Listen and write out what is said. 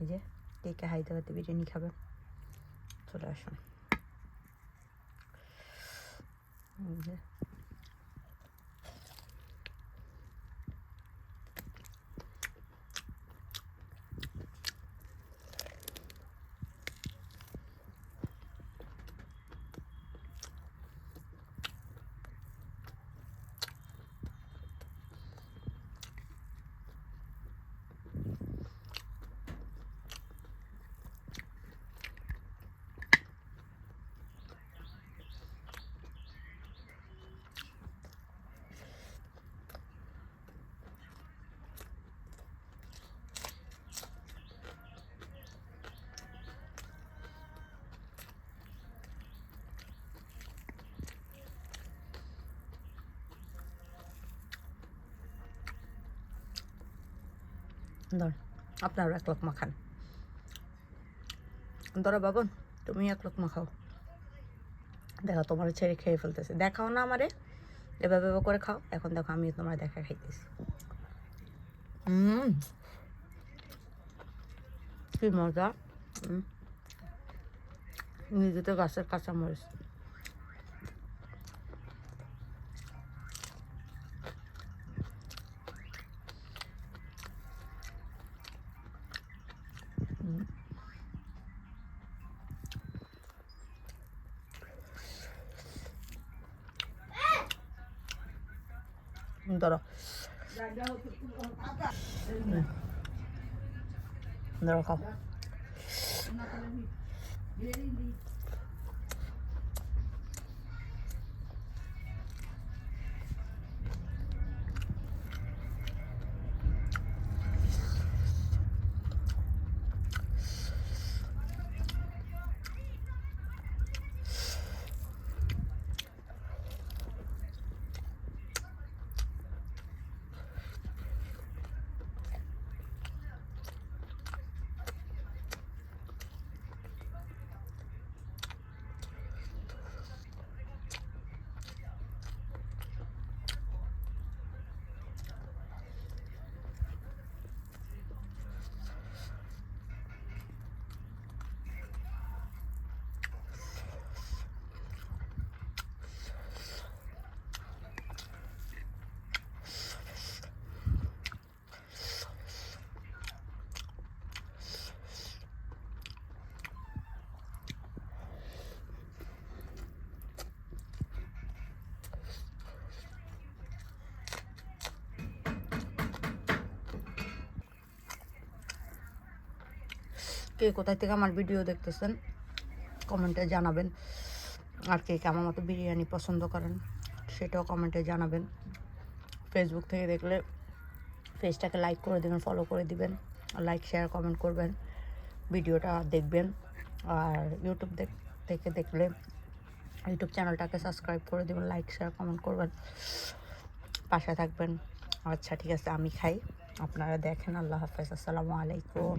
এই যে কে হায়দ্রাবাদি বিরিয়ানি খাবেন চলে আসুন। ধর আপনারও এক লোকমা খান। ধরো বাবন, তুমি এক লোকমা খাও। দেখো তোমার ছেড়ে খেয়ে ফেলতেছে। দেখাও না আমারে, এভাবে করে খাও। এখন দেখো আমি তোমার দেখা খাইতেছি। কি মজা। হুম নিজেতে গাছের কাঁচামরিচ। ধরো। ধরো খাও কে কোথায় থেকে আমার ভিডিও দেখতেছেন, কমেন্টে জানাবেন। আর কে কে আমার মতো বিরিয়ানি পছন্দ করেন, সেটাও কমেন্টে জানাবেন। ফেসবুক থেকে দেখলে পেজটাকে লাইক করে দেবেন ফলো করে দিবেন লাইক শেয়ার কমেন্ট করবেন, ভিডিওটা দেখবেন। আর ইউটিউব থেকে দেখলে ইউটিউব চ্যানেলটাকে সাবস্ক্রাইব করে দেবেন লাইক শেয়ার কমেন্ট করবেন। পাশে থাকবেন। আচ্ছা ঠিক আছে, আমি খাই। আপনারা দেখেন, আল্লাহ হাফেজ, আসসালামু আলাইকুম।